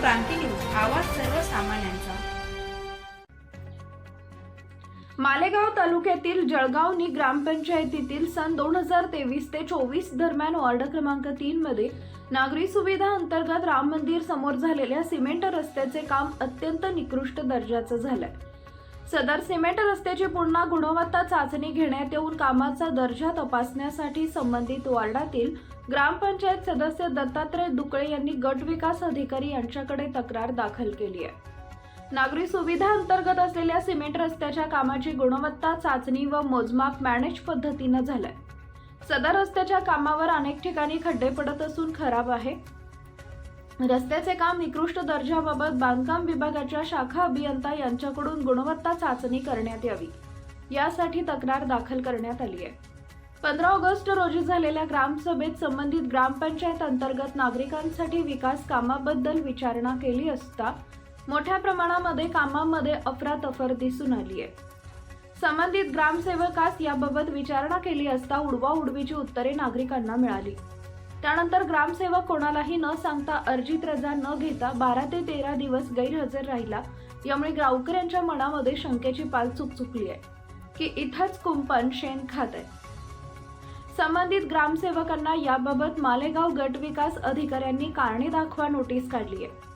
क्रांती news आवाज सर्वसामान्यांचा. मालेगाव तालुक्यातील जळगावनी ग्रामपंचायतीतील सन दोन हजार तेवीस ते चोवीस दरम्यान वॉर्ड क्रमांक तीन मध्ये नागरी सुविधा अंतर्गत राम मंदिर समोर झालेल्या सिमेंट रस्त्याचे काम अत्यंत निकृष्ट दर्जाचं झालंय. सदर सिमेंट रस्त्याची पुन्हा गुणवत्ता चाचणी घेण्यात येऊन कामाचा दर्जा तपासण्यासाठी संबंधित वॉर्डातील ग्रामपंचायत सदस्य दत्तात्रय दुकळे यांनी गट विकास अधिकारी यांच्याकडे तक्रार दाखल केली आहे. नागरी सुविधा अंतर्गत असलेल्या सिमेंट रस्त्याच्या कामाची गुणवत्ता चाचणी व मोजमाप मॅनेज पद्धतीनं झालंय. सदर रस्त्याच्या कामावर अनेक ठिकाणी खड्डे पडत असून खराब आहे. रस्त्याचे काम निकृष्ट दर्जाबाबत बांधकाम विभागाच्या शाखा अभियंता यांच्याकडून गुणवत्ता चाचणी करण्यात यावी. यासाठी तक्रार दाखल करण्यात आली आहे. पंधरा ऑगस्ट रोजी झालेल्या ग्रामसभेत संबंधित ग्रामपंचायत अंतर्गत नागरिकांसाठी विकास कामाबद्दल विचारणा केली असता मोठ्या प्रमाणामध्ये कामामध्ये अफरातफर दिसून आली आहे. संबंधित ग्रामसेवकास याबाबत विचारणा केली असता उडवा उडवीची उत्तरे नागरिकांना मिळाली. त्यानंतर ग्रामसेवक कोणालाही न सांगता अर्जित रजा न घेता बारा ते तेरा दिवस गैरहजर राहिला यामुळे गावकऱ्यांच्या मनामध्ये शंकेची पाल चुकचुकली आहे की इथंच कुंपण शेण खात आहे. संबंधित ग्रामसेवकांना याबाबत मालेगाव गट विकास अधिकाऱ्यांनी कारणे दाखवा नोटीस काढली आहे.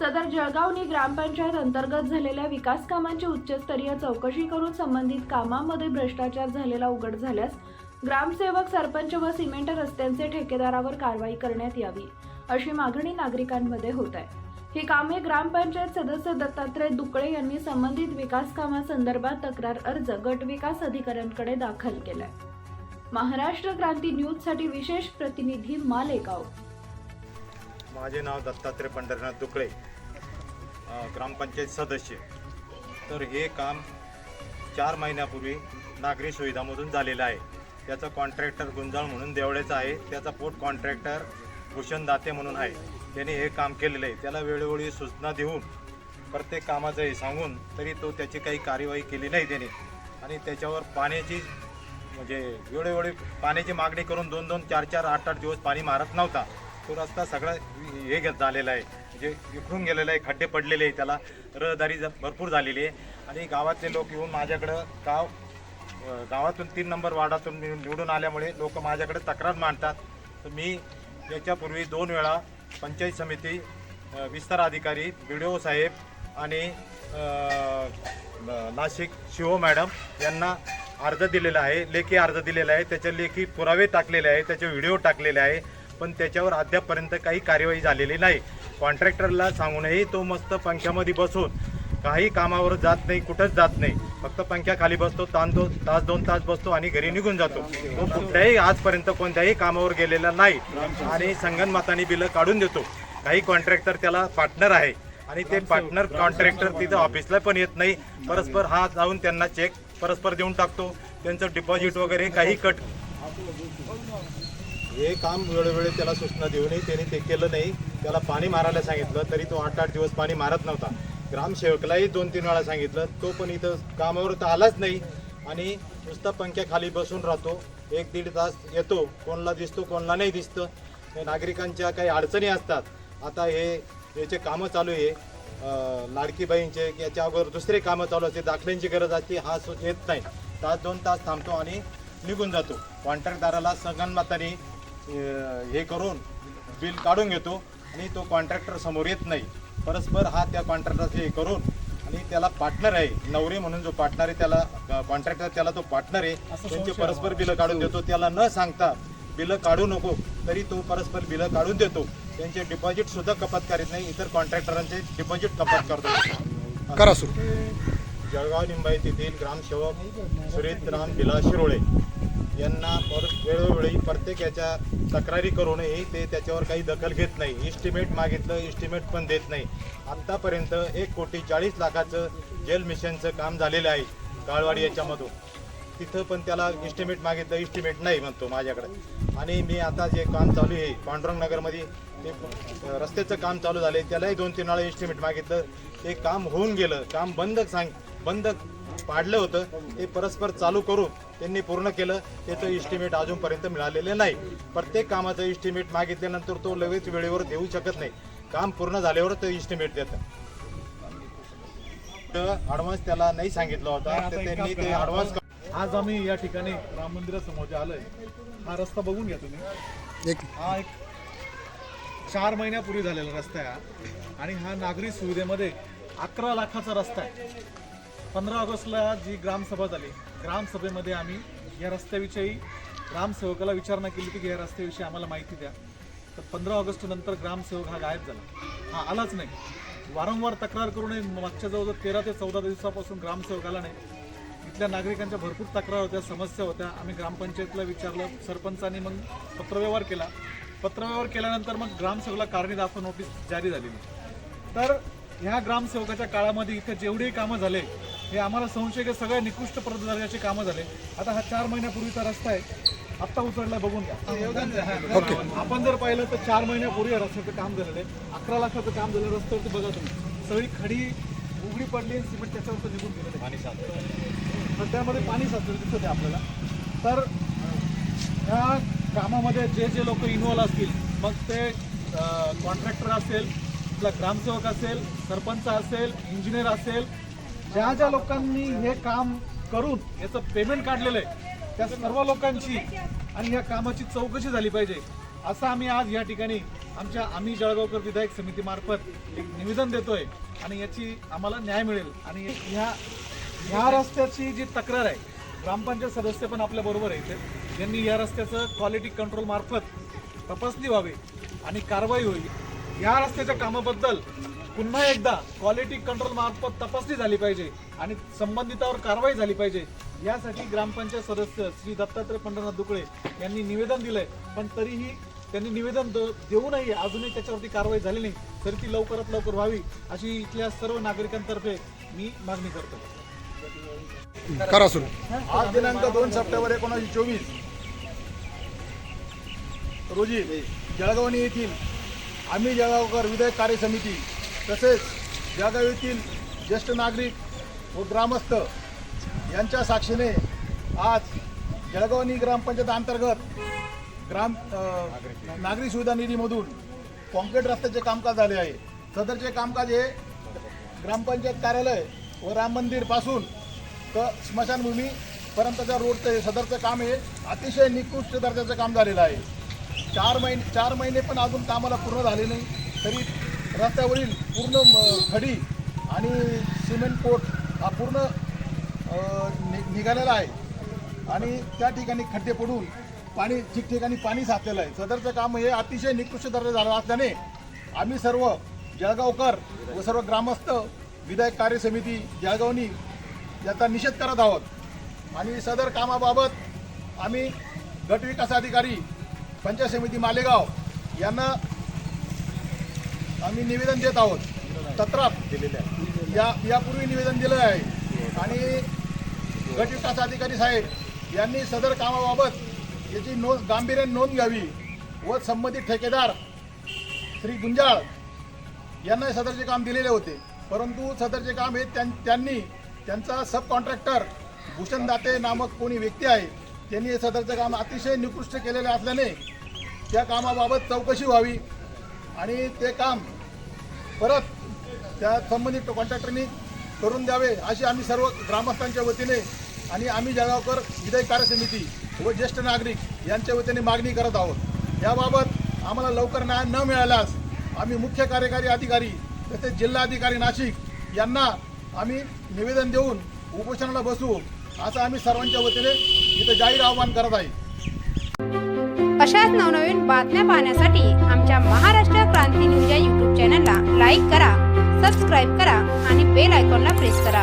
सदर जळगावनी ग्रामपंचायत अंतर्गत झालेल्या विकास कामांची उच्चस्तरीय चौकशी करून संबंधित कामामध्ये भ्रष्टाचार झालेला उघड झाल्यास ग्रामसेवक सरपंच व सिमेंट रस्त्यांचे ठेकेदारावर कारवाई करण्यात यावी अशी मागणी नागरिकांमध्ये होत आहे. ही कामे ग्रामपंचायत सदस्य दत्तात्रय दुकळे यांनी संबंधित विकास कामासंदर्भात तक्रार अर्ज गट विकास अधिकाऱ्यांकडे दाखल केलाय. महाराष्ट्र क्रांती न्यूजसाठी विशेष प्रतिनिधी मालेगाव. माझे नाव दत्तात्रय पंढरनाथ दुकळे ग्रामपंचायत सदस्य. तर हे काम चार महिन्यापूर्वी नागरी सुविधामधून झालेलं आहे. त्याचा कॉन्ट्रॅक्टर गुंजाळ म्हणून देवळेचा आहे. त्याचा पोट कॉन्ट्रॅक्टर भूषण दाते म्हणून आहे. त्याने हे काम केलेलं आहे. त्याला वेळोवेळी सूचना देऊन प्रत्येक कामाचं हे सांगून तरी तो त्याची काही कार्यवाही केली नाही त्याने. आणि त्याच्यावर पाण्याची म्हणजे वेळोवेळी पाण्याची मागणी करून दोन दोन चार चार आठ आठ दिवस पाणी मारत नव्हता. तो रस्ता सगळा हे घेत झालेला आहे. म्हणजे विखरून गेलेला आहे खड्डे पडलेले आहे त्याला. रहदारी भरपूर झालेली आहे. आणि गावातले लोक येऊन माझ्याकडं गाव गावातून तीन नंबर वार्डातून निवडून आल्यामुळे लोक माझ्याकडे तक्रार मांडतात. तर मी याच्यापूर्वी दोन वेळा पंचायत समिती विस्तार अधिकारी बी डी ओ साहेब आणि नाशिक शिवो मॅडम यांना अर्ज दिलेला आहे लेखी अर्ज दिलेला आहे त्याच्या लेखी पुरावे टाकलेले आहे त्याचे व्हिडिओ टाकलेले आहे पण त्याच्यावर अद्यापपर्यंत काही कार्यवाही झालेली नाही. कॉन्ट्रॅक्टरला सांगूनही तो मस्त पंख्यामध्ये बसून काही कामावर जात नाही कुठंच जात नाही. फक्त पंख्या खाली बसतो ताण दोन तास दोन तास बसतो आणि घरी निघून जातो. तो कुठल्याही आजपर्यंत कोणत्याही कामावर गेलेला नाही आणि संगणमताने बिलं काढून देतो. काही कॉन्ट्रॅक्टर त्याला पार्टनर आहे आणि ते पार्टनर कॉन्ट्रॅक्टर तिथं ऑफिसला पण येत नाही. परस्पर हा जाऊन त्यांना चेक परस्पर देऊन टाकतो. त्यांचं डिपॉझिट वगैरे काही कट हे काम वेळोवेळी त्याला सूचना देऊनही त्याने ते केलं नाही. त्याला पाणी मारायला सांगितलं तरी तो आठ आठ दिवस पाणी मारत नव्हता. ग्रामसेवकलाही दोन तीन वेळा सांगितलं. तो पण इथं कामावर तर आलाच नाही. आणि नुसता पंख्या खाली बसून राहतो. एक दीड तास येतो. कोणला दिसतो कोणला नाही दिसतं. हे नागरिकांच्या काही अडचणी असतात. आता हे याचे कामं चालू आहे लाडकी बहीणचे याच्या अगोदर दुसरे कामं चालू असते दाखल्यांची गरज असते हा सु- येत नाही. तास दोन तास थांबतो आणि निघून जातो. कॉन्ट्रॅक्टदाराला संगणमताने हे करून बिल काढून घेतो आणि तो कॉन्ट्रॅक्टर समोर येत नाही. परस्पर हा त्या कॉन्ट्रॅक्टरचे हे करून आणि त्याला पार्टनर आहे नवरे म्हणून जो पार्टनर आहे त्याला कॉन्ट्रॅक्टर त्याला तो पार्टनर आहे. त्यांचे परस्पर बिलं काढून देतो. त्याला न सांगता बिलं काढू नको तरी तो परस्पर बिलं काढून देतो. त्यांचे डिपॉझिट सुद्धा कपात करीत नाही. इतर कॉन्ट्रॅक्टरांचे डिपॉझिट कपात करतो. करा सुरू. जळगाव लिंबायत येथील ग्रामसेवक सुरेश राम बिला शिरोळे यांना वेळोवेळी प्रत्येक याच्या तक्रारी करूनही ते त्याच्यावर काही दखल घेत नाही. इस्टिमेट मागितलं इस्टिमेट पण देत नाही. आत्तापर्यंत एक कोटी चाळीस लाखाचं जेल मिशनचं काम झालेलं आहे. काळवाडी याच्यामधून. तिथं पण त्याला इस्टिमेट मागितलं इस्टिमेट नाही म्हणतो माझ्याकडे. आणि मी आता जे काम चालू आहे पांडुरंग नगरमध्ये ते रस्त्याचं काम चालू झाले त्यालाही दोन तीन वेळा इस्टिमेट मागितलं. ते काम होऊन गेलं काम बंद सांग बंद पाडलं होतं. ते परस्पर चालू करून त्यांनी पूर्ण केलं. त्याचं इस्टिमेट अजूनपर्यंत मिळालेलं नाही. प्रत्येक कामाचं इस्टिमेट मागितल्यानंतर तो लगेच वेळेवर देऊ शकत नाही. काम पूर्ण झाल्यावर तो इस्टिमेट देतं. ॲडव्हान्स त्याला नाही सांगितलं होता. तर त्यांनी ते ॲडव्हान्स आज आम्ही या ठिकाणी राम मंदिरासमोर आलोय हा रस्ता बघून घ्या तुम्ही. हा एक चार महिन्यापूर्वी झालेला रस्ता आहे हा. आणि हा नागरी सुविधेमध्ये अकरा लाखाचा रस्ता आहे. पंधरा ऑगस्टला जी ग्रामसभा झाली ग्रामसभेमध्ये आम्ही या रस्त्याविषयी ग्रामसेवकाला विचारणा केली की या रस्त्याविषयी आम्हाला माहिती द्या. तर पंधरा ऑगस्ट नंतर ग्रामसेवक हा गायब झाला. हा आलाच नाही. वारंवार तक्रार करूनही मागच्या जवळजवळ तेरा ते चौदा दिवसापासून ग्रामसेवक आला नाही. इथल्या नागरिकांच्या भरपूर तक्रार होत्या समस्या होत्या. आम्ही ग्रामपंचायतला विचारलं सरपंचांनी मग पत्रव्यवहार केला. पत्रव्यवहार केल्यानंतर मग ग्रामसेवकला कारणी दाखवा नोटीस जारी झालेली. तर ह्या ग्रामसेवकाच्या काळामध्ये इथे जेवढेही कामं झाले हे आम्हाला संशय की सगळ्या निकृष्ट दर्जाचे कामं झाले. आता हा चार महिन्यापूर्वीचा रस्ता आहे. आत्ता उचलला बघून घ्या. आपण जर पाहिलं तर चार महिन्यापूर्वी या रस्त्याचं काम झालेलं आहे. अकरा लाखाचं काम झालं रस्त्यावरती बघा तुम्ही. सगळी खडी उघडी पडली आणि सिमेंट त्याच्यावरती निघून गेलेलं. पाणी साचलं. खड्ड्यामध्ये पाणी साचलेलं दिसत आहे आपल्याला. तर ह्या कामामध्ये जे जे लोक इन्व्हॉल्व असतील मग ते कॉन्ट्रॅक्टर असेल आपला ग्रामसेवक असेल सरपंच असेल इंजिनियर असेल ज्या ज्या लोकांनी हे काम करून याचं पेमेंट काढलेलं आहे त्या सर्व लोकांची आणि या कामाची चौकशी झाली पाहिजे. असं आम्ही आज या ठिकाणी आमच्या आम्ही जळगावकर विधायक समितीमार्फत एक निवेदन देतोय आणि याची आम्हाला न्याय मिळेल. आणि ह्या ह्या रस्त्याची जी तक्रार आहे ग्रामपंचायत सदस्य पण आपल्या बरोबर आहे यांनी या रस्त्याचं क्वालिटी कंट्रोल मार्फत तपासणी व्हावी आणि कारवाई होईल या रस्त्याच्या कामाबद्दल पुन्हा एकदा क्वालिटी कंट्रोल मार्फत तपासणी झाली पाहिजे आणि संबंधितावर कारवाई झाली पाहिजे. यासाठी ग्रामपंचायत सदस्य श्री दत्तात्रय पंढरनाथ दुकळे यांनी निवेदन दिलंय. पण तरीही त्यांनी निवेदन द- देऊनही अजूनही त्याच्यावरती कारवाई झाली नाही. तरी ती लवकरात लवकर व्हावी अशी इथल्या सर्व नागरिकांतर्फे मी मागणी करतो. करा सुरू. आज दिनांक दोन सप्टेंबर एकोणीसशे चोवीस. रोजी जळगावणी येथील आम्ही जळगावकर विधायक कार्य समिती तसेच जळगाव येथील ज्येष्ठ नागरिक व ग्रामस्थ यांच्या साक्षीने आज जळगावणी ग्रामपंचायत अंतर्गत ग्राम नागरी सुविधा निधीमधून कॉन्क्रीट रस्त्याचे कामकाज झाले आहे. सदरचे कामकाज हे ग्रामपंचायत कार्यालय व राम मंदिरपासून तर स्मशानभूमी पर्यंतच्या रोडचं हे सदरचं काम हे अतिशय निकृष्ट दर्जाचं काम झालेलं आहे. चार महिने चार महिने पण अजून कामाला पूर्ण झाले नाही. तरी रस्त्यावरील पूर्ण म- खडी आणि सिमेंट कोट हा पूर्ण नि- निघालेला आहे. आणि त्या ठिकाणी खड्डे पडून पाणी ठिकठिकाणी पाणी साचलेलं आहे. सदरचं काम हे अतिशय निकृष्ट दर्जा झालं असल्याने आम्ही सर्व जळगावकर व सर्व ग्रामस्थ विधायक कार्य समिती जळगावनी याचा निषेध करत आहोत. आणि सदर कामाबाबत आम्ही गट विकास अधिकारी पंचायत समिती मालेगाव यांना आम्ही निवेदन देत आहोत. तत्रात दिलेले आहे या यापूर्वी निवेदन दिलं आहे. आणि गट विकास अधिकारी साहेब यांनी सदर कामाबाबत याची नोंद गांभीर्याने नोंद घ्यावी. व संबंधित ठेकेदार श्री गुंजाळ यांना सदरचे काम दिलेले होते. परंतु सदरचे काम हे त्यां- त्यांनी त्यांचा सब कॉन्ट्रॅक्टर भूषण दाते नामक कोणी व्यक्ती आहे त्यांनी हे सदरचं काम अतिशय निकृष्ट केलेले असल्याने त्या कामाबाबत चौकशी व्हावी. आणि ते काम परत त्या संबंधित कॉन्ट्रॅक्टरनी करून द्यावे अशी आम्ही सर्व ग्रामस्थांच्या वतीने आणि आम्ही जळगावकर विधायक कार्य समिती व ज्येष्ठ नागरिक यांच्या वतीने मागणी करत आहोत. याबाबत आम्हाला लवकर न्याय न मिळाल्यास आम्ही मुख्य कार्यकारी अधिकारी तसेच जिल्हाधिकारी नाशिक यांना आम्ही निवेदन देऊन उपोषणाला बसू असं आम्ही सर्वांच्या वतीने इथं जाहीर आवाहन करत आहे. अशाच नवनवीन बातम्या पाहण्यासाठी आमच्या महाराष्ट्र क्रांती न्यूज या यूट्यूब चॅनलला लाईक करा सबस्क्राईब करा आणि बेल आयकॉनला प्रेस करा.